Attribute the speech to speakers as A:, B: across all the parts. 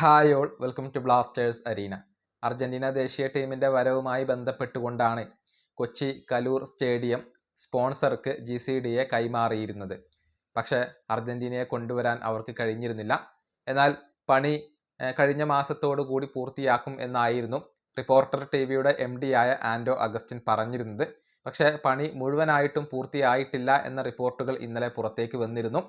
A: Hi all welcome to Blasters arena Argentina ദേശീയ ടീമിന്റെ വരവുമായി ബന്ധപ്പെട്ടുകൊണ്ടാണ് കൊച്ചി കലൂർ സ്റ്റേഡിയം സ്പോൺസർക്ക് ജി സി ഡിയെ കൈമാറിയിരുന്നത്. പക്ഷേ അർജന്റീനയെ കൊണ്ടുവരാൻ അവർക്ക് കഴിഞ്ഞിരുന്നില്ല. എന്നാൽ പണി കഴിഞ്ഞ മാസത്തോടു കൂടി പൂർത്തിയാക്കും എന്നായിരുന്നു റിപ്പോർട്ടർ ടി വിയുടെ എം ആയ ആൻഡോ അഗസ്റ്റിൻ പറഞ്ഞിരുന്നത്. പക്ഷേ പണി മുഴുവനായിട്ടും പൂർത്തിയായിട്ടില്ല എന്ന റിപ്പോർട്ടുകൾ ഇന്നലെ പുറത്തേക്ക് വന്നിരുന്നു.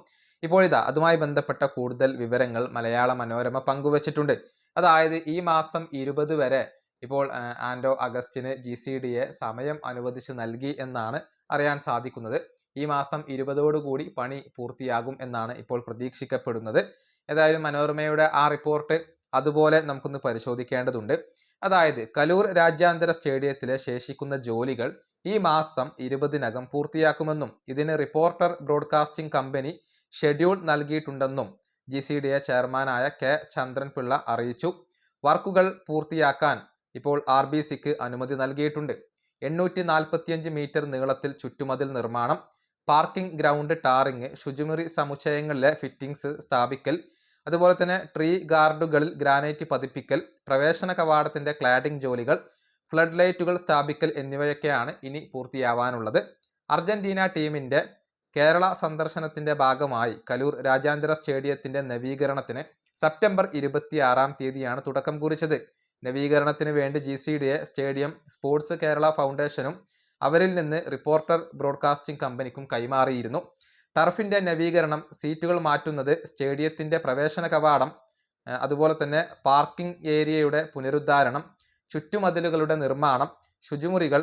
A: ഇപ്പോഴിതാ അതുമായി ബന്ധപ്പെട്ട കൂടുതൽ വിവരങ്ങൾ മലയാള മനോരമ പങ്കുവച്ചിട്ടുണ്ട്. അതായത് ഈ മാസം ഇരുപത് വരെ ഇപ്പോൾ ആൻഡോ അഗസ്റ്റിന് ജി സി ഡിയെ സമയം അനുവദിച്ച് നൽകി എന്നാണ് അറിയാൻ സാധിക്കുന്നത്. ഈ മാസം ഇരുപതോടുകൂടി പണി പൂർത്തിയാകും എന്നാണ് ഇപ്പോൾ പ്രതീക്ഷിക്കപ്പെടുന്നത്. ഏതായാലും മനോരമയുടെ ആ റിപ്പോർട്ട് അതുപോലെ നമുക്കൊന്ന് പരിശോധിക്കേണ്ടതുണ്ട്. അതായത് കലൂർ രാജ്യാന്തര സ്റ്റേഡിയത്തിലെ ശേഷിക്കുന്ന ജോലികൾ ഈ മാസം ഇരുപതിനകം പൂർത്തിയാക്കുമെന്നും ഇതിന് റിപ്പോർട്ടർ ബ്രോഡ്കാസ്റ്റിംഗ് കമ്പനി ഷെഡ്യൂൾ നൽകിയിട്ടുണ്ടെന്നും ജി സി ഡി എ ചെയർമാനായ കെ ചന്ദ്രൻപിള്ള അറിയിച്ചു. വർക്കുകൾ പൂർത്തിയാക്കാൻ ഇപ്പോൾ ആർ ബി സിക്ക് അനുമതി നൽകിയിട്ടുണ്ട്. എണ്ണൂറ്റി നാൽപ്പത്തിയഞ്ച് മീറ്റർ നീളത്തിൽ ചുറ്റുമതിൽ നിർമ്മാണം പാർക്കിംഗ് ഗ്രൗണ്ട് ടാറിങ് ശുചിമുറി സമുച്ചയങ്ങളിലെ ഫിറ്റിംഗ്സ് സ്ഥാപിക്കൽ അതുപോലെ തന്നെ ട്രീ ഗാർഡുകളിൽ ഗ്രാനൈറ്റ് പതിപ്പിക്കൽ പ്രവേശന കവാടത്തിന്റെ ക്ലാഡിംഗ് ജോലികൾ ഫ്ലഡ് ലൈറ്റുകൾ സ്ഥാപിക്കൽ എന്നിവയൊക്കെയാണ് ഇനി പൂർത്തിയാവാനുള്ളത്. അർജന്റീന ടീമിന്റെ കേരള സന്ദർശനത്തിന്റെ ഭാഗമായി കലൂർ രാജ്യാന്തര സ്റ്റേഡിയത്തിന്റെ നവീകരണത്തിന് സെപ്റ്റംബർ ഇരുപത്തിയാറാം തീയതിയാണ് തുടക്കം കുറിച്ചത്. നവീകരണത്തിന് വേണ്ടി G C stadium sports Kerala ഫൗണ്ടേഷനും അവരിൽ നിന്ന് റിപ്പോർട്ടർ ബ്രോഡ്കാസ്റ്റിംഗ് കമ്പനിക്കും കൈമാറിയിരുന്നു. ടർഫിന്റെ നവീകരണം സീറ്റുകൾ മാറ്റുന്നത് സ്റ്റേഡിയത്തിന്റെ പ്രവേശന കവാടം അതുപോലെ തന്നെ പാർക്കിംഗ് ഏരിയയുടെ പുനരുദ്ധാരണം ചുറ്റുമതിലുകളുടെ നിർമ്മാണം ശുചിമുറികൾ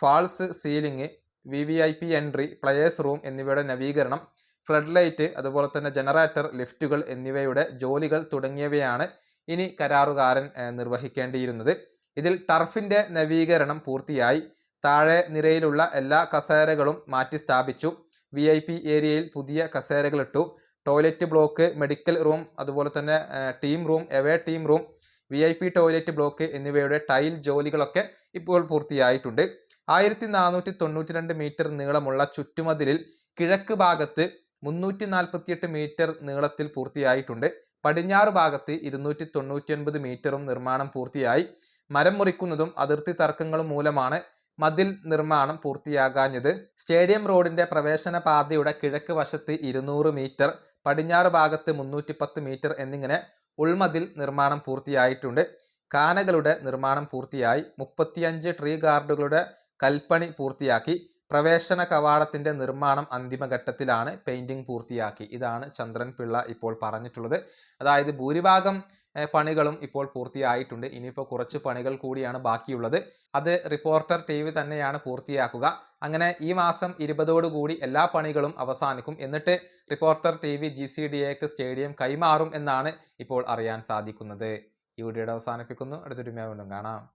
A: false ceiling V V I P entry players room എന്നിവയുടെ നവീകരണം ഫ്ലഡ് ലൈറ്റ് അതുപോലെ തന്നെ ജനറേറ്റർ ലിഫ്റ്റുകൾ എന്നിവയുടെ ജോലികൾ തുടങ്ങിയവയാണ് ഇനി കരാറുകാരൻ നിർവഹിക്കേണ്ടിയിരുന്നത്. ഇതിൽ ടർഫിന്റെ നവീകരണം പൂർത്തിയായി. താഴെ നിരയിലുള്ള എല്ലാ കസേരകളും മാറ്റി സ്ഥാപിച്ചു. വി ഐ പി ഏരിയയിൽ പുതിയ കസേരകളിട്ടു ടോയ്ലറ്റ് ബ്ലോക്ക് മെഡിക്കൽ റൂം അതുപോലെ തന്നെ team room away team room V I P toilet block എന്നിവയുടെ ടൈൽ ജോലികളൊക്കെ ഇപ്പോൾ പൂർത്തിയായിട്ടുണ്ട്. ആയിരത്തി നാനൂറ്റി തൊണ്ണൂറ്റി രണ്ട് മീറ്റർ നീളമുള്ള ചുറ്റുമതിലിൽ കിഴക്ക് ഭാഗത്ത് മുന്നൂറ്റി നാൽപ്പത്തിയെട്ട് മീറ്റർ നീളത്തിൽ പൂർത്തിയായിട്ടുണ്ട്. പടിഞ്ഞാറ് ഭാഗത്ത് ഇരുന്നൂറ്റി തൊണ്ണൂറ്റി ഒൻപത് മീറ്ററും നിർമ്മാണം പൂർത്തിയായി. മരം മുറിക്കുന്നതും അതിർത്തി തർക്കങ്ങളും മൂലമാണ് മതിൽ നിർമ്മാണം പൂർത്തിയാകാഞ്ഞത്. സ്റ്റേഡിയം റോഡിന്റെ പ്രവേശന പാതയുടെ കിഴക്ക് വശത്ത് ഇരുന്നൂറ് മീറ്റർ പടിഞ്ഞാറ് ഭാഗത്ത് മുന്നൂറ്റി പത്ത് മീറ്റർ എന്നിങ്ങനെ ഉൾമതിൽ നിർമ്മാണം പൂർത്തിയായിട്ടുണ്ട്. കാനകളുടെ നിർമ്മാണം പൂർത്തിയായി. മുപ്പത്തിയഞ്ച് ട്രീ ഗാർഡുകളുടെ കൽപ്പണി പൂർത്തിയാക്കി. പ്രവേശന കവാടത്തിന്റെ നിർമ്മാണം അന്തിമഘട്ടത്തിലാണ്. പെയിന്റിംഗ് പൂർത്തിയാക്കി. ഇതാണ് ചന്ദ്രൻ പിള്ള ഇപ്പോൾ പറഞ്ഞിട്ടുള്ളത്. അതായത് ഭൂരിഭാഗം പണികളും ഇപ്പോൾ പൂർത്തിയായിട്ടുണ്ട്. ഇനിയിപ്പോൾ കുറച്ച് പണികൾ കൂടിയാണ് ബാക്കിയുള്ളത്. അത് റിപ്പോർട്ടർ ടി വി തന്നെയാണ് പൂർത്തിയാക്കുക. അങ്ങനെ ഈ മാസം ഇരുപതോടുകൂടി എല്ലാ പണികളും അവസാനിക്കും. എന്നിട്ട് reporter T V G C D എക്ക് സ്റ്റേഡിയം കൈമാറും എന്നാണ് ഇപ്പോൾ അറിയാൻ സാധിക്കുന്നത്. ഈ വീഡിയോയുടെ അവസാനിപ്പിക്കുന്നു. അടുത്തൊരു വീണ്ടും കാണാം.